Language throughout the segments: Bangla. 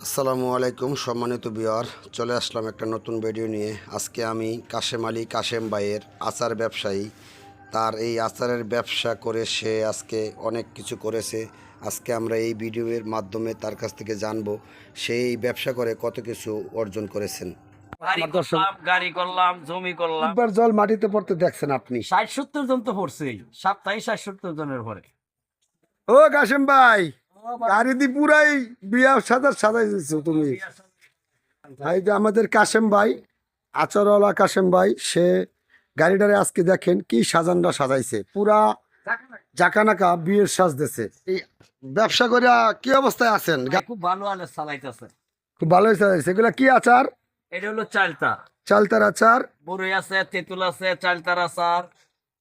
আসসালামু আলাইকুম সম্মানিত বিয়ার চলে আসলাম একটা নতুন ভিডিও নিয়ে। আজকে আমি কাশেম আলী কাশেম ভাইয়ের আচার ব্যবসায়ী। তার এই আচারের ব্যবসা করে সে আজকে অনেক কিছু করেছে। আজকে আমরা এই ভিডিওর মাধ্যমে তার কাছ থেকে জানব সে এই ব্যবসা করে কত কিছু অর্জন করেছেন। বাড়ি আমার দর্শক- করলাম গাড়ি করলাম জমি করলাম। একবার জল মাটিতে পড়তে দেখছেন আপনি। ষাট সত্তর জন তো পড়ছেই সপ্তাহে ষাট সত্তর জনের পরে। ও কাশেম ভাই! গাড়িদি পুরাই বিয়া সাজাই দিচ্ছ তুমি। যে আমাদের কাশেম ভাই আচারওয়ালা কাশেম ভাই সে গাড়িটারে আজকে দেখেন কি সাজাইছে। পুরা জাকানাকা বিয়ের সাজ দিছে। এই ব্যবসা করে কি অবস্থায় আছেন? খুব ভালো আলে চালাইতেছে। খুব ভালোই সাজাইছে এগুলা কি আচার? এটা হলো চালতা। চালতার আচার। বড়ই আছে তেঁতুল আছে চালতার আচার।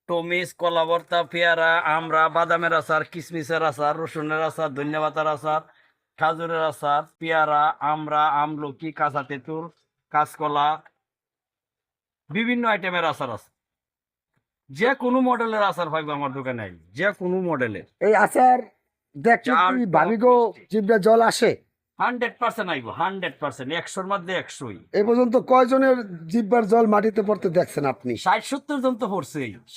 টমিস কলা ভর্তা পেয়ারা আমরা বাদামের আচার কিশমিশের আচার রসুনের আচার ধন্যবাতার আচার খাজুরের আচার পেয়ারা আমরা আমলকি কাঁচা তেঁতুল কাঁচকলা বিভিন্ন আইটেমের আচার আছে। যে কোনো মডেলের আচার পাইবো আমার দোকানে যে কোনো মডেলের। এই আচার দেখছ ভাবিগো জিভটা জল আসে? হান্ড্রেড পার্সেন্ট আইব হান্ড্রেড পার্সেন্ট একশোর মধ্যে একশোই। এই পর্যন্ত কয়জনের জিব্বার জল মাটিতে পড়তে দেখছেন আপনি? ষাট সত্তর জন তো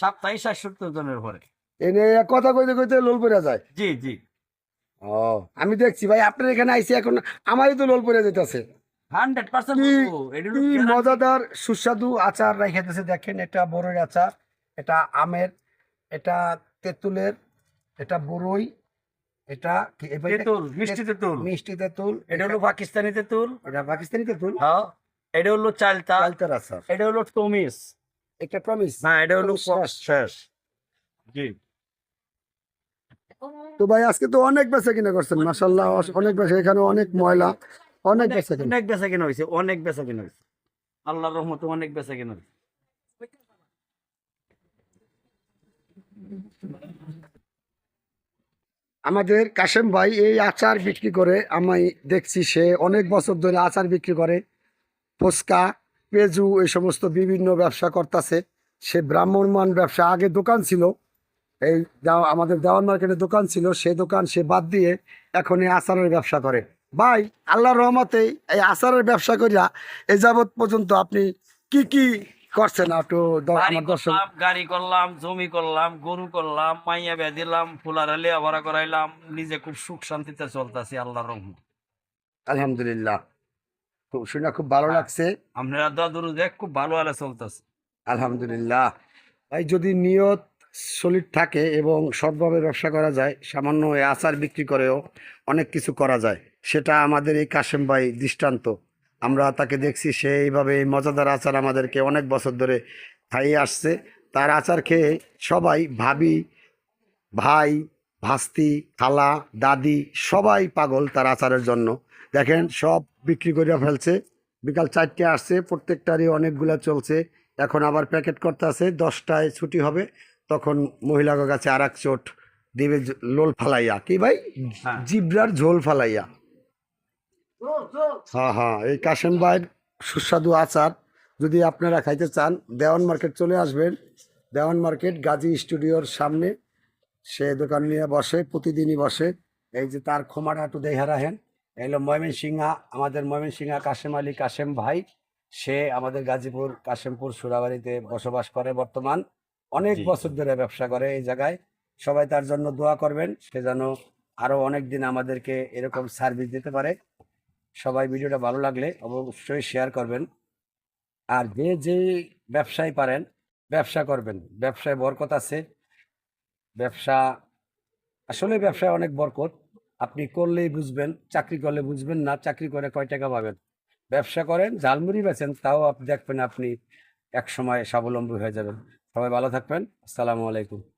সপ্তাহে ষাট সত্তর জনের পরে এনে কথা কইতে কইতে লোল পড়ে যায়। জি জি। ও আমি দেখছি ভাই আপনার এখানে আইসি এখন আমারই তো লোল পড়ে যেতেছে হান্ড্রেড পার্সেন্ট মজাদার সুস্বাদু আচার রেখেছে দেখেন এটা বড়ই আচার এটা আমের এটা তেঁতুলের এটা বড়ই এটা তেঁতুল মিষ্টি তেঁতুল মিষ্টি তেঁতুল এটা হলো পাকিস্তানি তেঁতুল এটা পাকিস্তানি তেঁতুল হ্যাঁ এটা হলো চালতা। চালতার আচার। এটা হলো টমিস। এটা প্রমিস হ্যাঁ এটা হলো শেষ। জি। তো ভাই আজকে তো অনেক বেচা কিনা করছেন মাসাল্লাহ অনেক বেচা এখানে অনেক ময়লা। অনেক বেচা কিনা। অনেক বেচা কিনা হয়েছে অনেক বেচা কিনা হয়েছে আল্লাহর রহমতে অনেক বেচা কিনা হয়েছে আমাদের কাশেম ভাই এই আচার বিক্রি করে, আমি দেখছি সে অনেক বছর ধরে আচার বিক্রি করে। ফুচকা পেজু এই সমস্ত বিভিন্ন ব্যবসা করতেছে। সে ব্রাহ্মণমান ব্যবসা আগে দোকান ছিল। এই আমাদের দেওয়ান মার্কেটে দোকান ছিল, সে দোকান সে বাদ দিয়ে এখন এই আচারের ব্যবসা করে। ভাই, আল্লাহর রহমতে এই আচারের ব্যবসা করিয়া এই যাবৎ পর্যন্ত আপনি কি কি করছেন একটু দ- আমার দর্শক গাড়ি করলাম জমি করলাম গরু করলাম মাইয়া বিয়া দিলাম ফুলার লিয়া ভরা করাইলাম নিজে খুব সুখ শান্তিতে চলতেছি আল্লাহর রহমত। আলহামদুলিল্লাহ। খুব শুনে খুব ভালো লাগছে। আপনারা দাদুরু দেখ খুব ভালো আলে চলতেছে। আলহামদুলিল্লাহ। ভাই যদি নিয়ত সলিড থাকে এবং সৎভাবে ব্যবসা করা যায় সামান্য আচার বিক্রি করেও অনেক কিছু করা যায় সেটা আমাদের এই কাশেম ভাই দৃষ্টান্ত। আমরা তাকে দেখছি সে এইভাবে এই মজাদার আচার আমাদেরকে অনেক বছর ধরে খাইয়ে আসছে। তার আচার খেয়ে সবাই ভাবি ভাই ভাস্তি খালা দাদি সবাই পাগল তার আচারের জন্য। দেখেন সব বিক্রি করে ফেলছে। বিকাল চারটে আসছে প্রত্যেকটারই অনেকগুলা চলছে। এখন আবার প্যাকেট করতে আছে দশটায় ছুটি হবে। তখন মহিলার কাছে আর এক চোট দিবে লোল ফালাইয়া। কি ভাই? হ্যাঁ। জিব্রার ঝোল ফালাইয়া। হ্যাঁ হ্যাঁ এই কাশেম ভাইয়ের সুস্বাদু আচার যদি আপনারা খাইতে চান দেওয়ান মার্কেট চলে আসবেন। দেওয়ান মার্কেট গাজী স্টুডিওর সামনে। সে দোকান নিয়ে বসে প্রতিদিনই বসে। এই যে তার খোমাটা একটু দেখা রাখেন। এলো ময়মন সিংহা আমাদের ময়মন সিংহা কাশেম আলী কাশেম ভাই। সে আমাদের গাজীপুর কাশেমপুর সুরাবাড়িতে বসবাস করে বর্তমান। অনেক বছর ধরে ব্যবসা করে এই জায়গায়। সবাই তার জন্য দোয়া করবেন। সে যেন আরও অনেক দিন আমাদেরকে এরকম সার্ভিস দিতে পারে। সবাই ভিডিওটা ভালো লাগলে অবশ্যই শেয়ার করবেন। আর যে যে ব্যবসায় পারেন, ব্যবসা করবেন। ব্যবসায় বরকত আছে। ব্যবসা, আসলে ব্যবসায় অনেক বরকত। আপনি করলেই বুঝবেন, চাকরি করলে বুঝবেন না, চাকরি করে কয় টাকা পাবেন? ব্যবসা করেন, ঝালমুড়ি বেচেন, তাও আপনি দেখবেন আপনি এক সময় স্বাবলম্বী হয়ে যাবেন। সবাই ভালো থাকবেন। আসসালামু আলাইকুম।